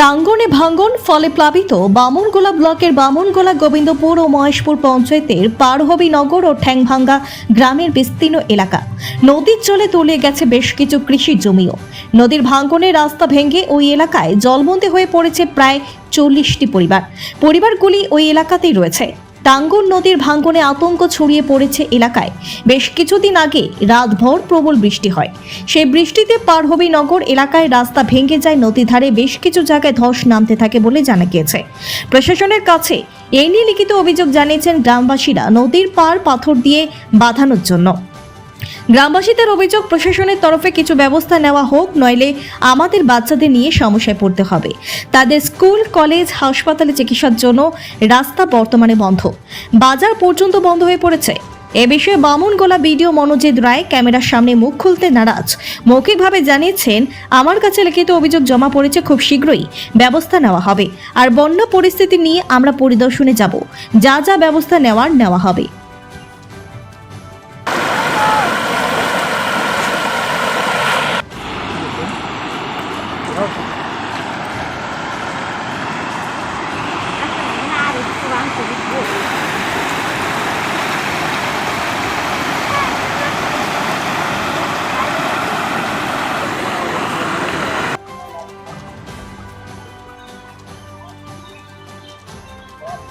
টাঙ্গনে ভাঙ্গন, ফলে প্লাবিত বামনগোলা ব্লকের বামনগোলা গোবিন্দপুর ও মহেশপুর পঞ্চায়েতের পারহবিনগর ও ঠ্যাংভাঙ্গা গ্রামের বিস্তীর্ণ এলাকা। নদীর জলে তলিয়ে গেছে বেশ কিছু কৃষি জমিও। নদীর ভাঙ্গনে রাস্তা ভেঙে ওই এলাকায় জলবন্দী হয়ে পড়েছে প্রায় চল্লিশটি পরিবার। পরিবারগুলি ওই এলাকাতেই রয়েছে। টাঙ্গন নদীর ভাঙ্গনে আতঙ্ক ছড়িয়ে পড়েছে এলাকায়। বেশ কিছুদিন আগে রাতভর প্রবল বৃষ্টি হয়। সেই বৃষ্টিতে পারহবি নগর এলাকায় রাস্তা ভেঙে যায় নদীর ধারে বেশ কিছু জায়গায় ধস নামতে থাকে বলে জানা গিয়েছে। প্রশাসনের কাছে এই নিয়ে লিখিত অভিযোগ জানিয়েছেন গ্রামবাসীরা নদীর পার পাথর দিয়ে বাঁধানোর জন্য। গ্রামবাসীদের অভিযোগ, প্রশাসনের তরফে কিছু ব্যবস্থা নেওয়া হোক, নইলে আমাদের বাচ্চাদের নিয়ে সমস্যায় পড়তে হবে। তাদের স্কুল, কলেজ, হাসপাতালে চিকিৎসার জন্য রাস্তা বর্তমানে বন্ধ। বাজার পর্যন্ত বন্ধ হয়ে পড়েছে। এ বিষয়ে বামুনগোলা বিডিও মনোজিৎ রায় ক্যামেরার সামনে মুখ খুলতে নারাজ। মৌখিকভাবে জানিয়েছেন, আমার কাছে লিখিত অভিযোগ জমা পড়েছে খুব শীঘ্রই। ব্যবস্থা নেওয়া হবে। আর বন্যা পরিস্থিতি নিয়ে আমরা পরিদর্শনে যাব। যা যা ব্যবস্থা নেওয়ার, নেওয়া হবে।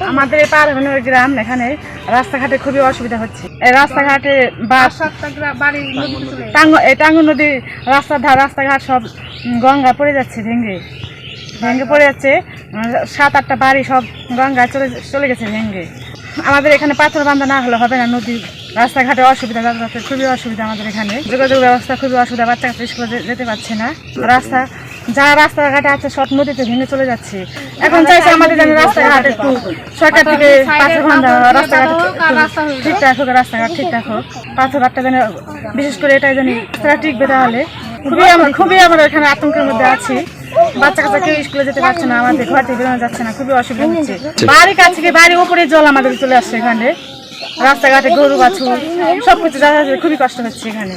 আমাদের এই পারভেনের গ্রাম এখানে রাস্তাঘাটে খুবই অসুবিধা হচ্ছে। এই রাস্তাঘাটে বাস টাঙ্গ- এই টাঙ্গু নদী রাস্তার ধার রাস্তাঘাট সব গঙ্গা পড়ে যাচ্ছে ভেঙে। ভেঙে পড়ে যাচ্ছে। সাত আটটা বাড়ি সব গঙ্গায় চলে চলে গেছে ভেঙে। আমাদের এখানে পাথর বান্ধা না হলে হবে না নদী। রাস্তাঘাটে অসুবিধা যাতায়াতের খুবই অসুবিধা আমাদের এখানে। যোগাযোগ ব্যবস্থা খুবই অসুবিধা বাচ্চা কাচ্চা স্কুলে যেতে পারছে না। রাস্তা যারা রাস্তাঘাটে আছে, সব নদীতে ভেঙে চলে যাচ্ছে। এখন চাইছে আমাদের যেন রাস্তাঘাট একটু সরকার থেকে পাথর বান্ধা রাস্তাঘাট ঠিকঠাক হোক রাস্তাঘাট ঠিকঠাক হোক পাথর বাট্টা যেন, বিশেষ করে এটাই জানি তারা টিকবে তাহলে। খুবই আমরা খুবই আমরা এখানে আতঙ্কের মধ্যে আছি। বাচ্চা কাচ্চা কেউ স্কুলে যেতে পারছে না, আমাদের ঘর থেকে বেরোনো যাচ্ছে না, খুবই অসুবিধা হচ্ছে। বাড়ির কাছ থেকে বাড়ির উপরে জল আমাদের চলে আসছে এখানে। রাস্তাঘাটে গরু, বাছুর, সবকিছু যাতায়াতের খুবই কষ্ট হচ্ছে এখানে।